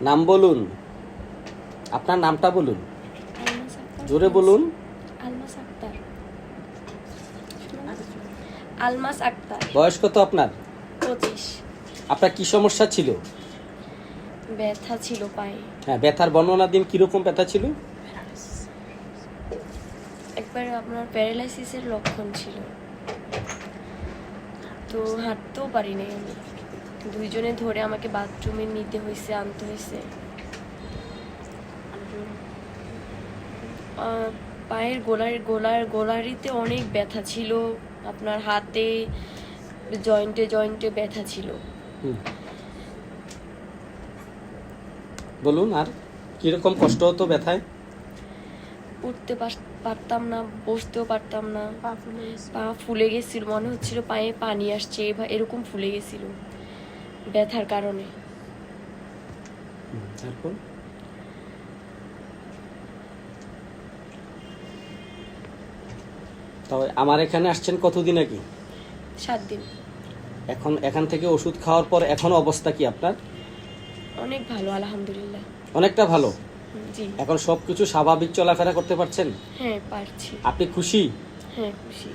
নাম বলুন। আপনার নামটা বলুন। জোরে বলুন। আলমাস আক্তার। আলমাস আক্তার। বয়স কত আপনার? পঁচিশ। আপনার কি সমস্যা ছিল? ব্যথা ছিল পায়ে। হ্যাঁ ব্যথার বর্ণনা দিন কীরকম ব্যথা ছিল? একবার আপনার প্যারালাইসিসের লক্ষণ ছিল। তো হাঁটতেও পারি নাই আমি। দুইজনে ধরে আমাকে বাথরুমে নিতে হয়েছে আনতে হয়েছে পায়ের গোলার গোলার গোলারিতে অনেক ব্যথা ছিল। আপনার হাতে জয়েন্টে জয়েন্টে ব্যথা ছিল। বলুন আর কীরকম কষ্ট হতো ব্যথায়? উঠতে পার- পারতাম না বসতেও পারতাম না। পা ফুলে গেছিল। মনে হচ্ছিল পায়ে পানি আসছে এরকম ফুলে গেছিল। ব্যথার কারণে। তারপর? তবে আমার এখানে আসছেন কতদিন আগে? সাত দিন। এখন এখান থেকে ওষুধ খাওয়ার পর এখন অবস্থা কি আপনার? অনেক ভালো আলহামদুলিল্লাহ। অনেকটা ভালো? জি। এখন সবকিছু স্বাভাবিক চলাফেরা করতে পারছেন? হ্যাঁ পারছি। আপনি খুশি? হ্যাঁ খুশি।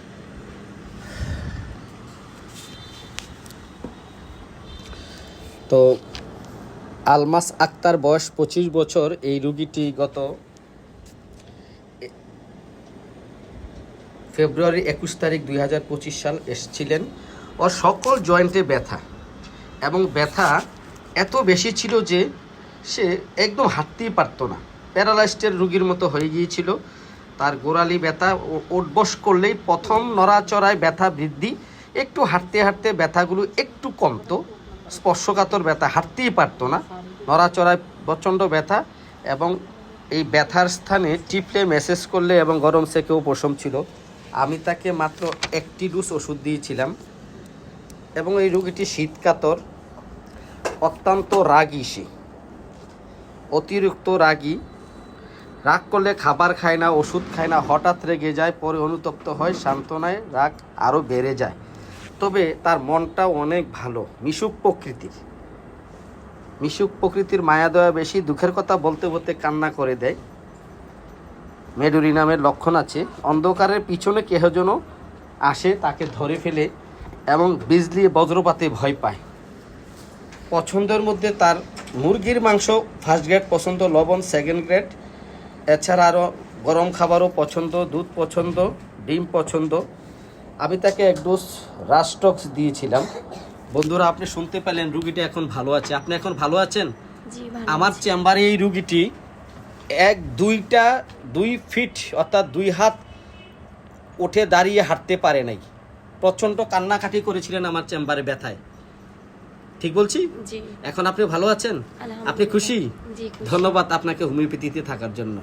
তো আলমাস আক্তার বয়স পঁচিশ বছর, এই রুগীটি গত ফেব্রুয়ারি একুশ তারিখ দুই হাজার পঁচিশ সাল এসেছিলেন। ওর সকল জয়েন্টে ব্যথা এবং ব্যথা এত বেশি ছিল যে সে একদম হাঁটতেই পারতো না। প্যারালাইস্টের রুগীর মতো হয়ে গিয়েছিল। তার গোড়ালি ব্যথা ও- ওঠবস করলেই প্রথম নড়াচড়ায় ব্যথা বৃদ্ধি। একটু হাঁটতে হাঁটতে ব্যথাগুলো একটু কমতো। স্পর্শকাতর ব্যথা, হাঁটতেই পারতো না। নড়াচড়ায় প্রচণ্ড ব্যথা এবং এই ব্যথার স্থানে টিপলে, মেসেজ করলে এবং গরম সেকেও পশম ছিল। আমি তাকে মাত্র একটি ডুস ওষুধ দিয়েছিলাম এবং এই রোগীটি শীতকাতর, অত্যন্ত রাগী সে। অতিরিক্ত রাগী। রাগ করলে খাবার খায় না, ওষুধ খায় না, হঠাৎ রেগে যায়, পরে অনুতপ্ত হয়, সান্ত্বনায় রাগ আরও বেড়ে যায়। তবে তার মনটা অনেক ভালো, মিশুক প্রকৃতির। মিশুক প্রকৃতির মায়া দয়া বেশি, দুঃখের কথা বলতে বলতে কান্না করে দেয়। মেডুরি নামের লক্ষণ আছে, অন্ধকারের পিছনে কেহ যেন আসে তাকে ধরে ফেলে এবং বিজলি বজ্রপাতে ভয় পায়। পছন্দের মধ্যে তার মুরগির মাংস ফার্স্ট গ্রেড পছন্দ, লবণ সেকেন্ড গ্রেড এছাড়া আরও গরম খাবারও পছন্দ, দুধ পছন্দ, ডিম পছন্দ। আমি তাকে এক ডোজ রাস্টক্স দিয়েছিলাম। বন্ধুরা আপনি শুনতে পেলেন রুগীটা এখন ভালো আছে। আপনি এখন ভালো আছেন? আমার চেম্বারে এই রুগীটি এক দুইটা দুই ফিট অর্থাৎ দুই হাত উঠে দাঁড়িয়ে হাঁটতে পারে নাই। প্রচণ্ড কান্নাকাটি করেছিলেন আমার চেম্বারে ব্যথায়। ঠিক বলছি? এখন আপনি ভালো আছেন? আপনি খুশি? ধন্যবাদ আপনাকে হোমিওপ্যাথিতে থাকার জন্য।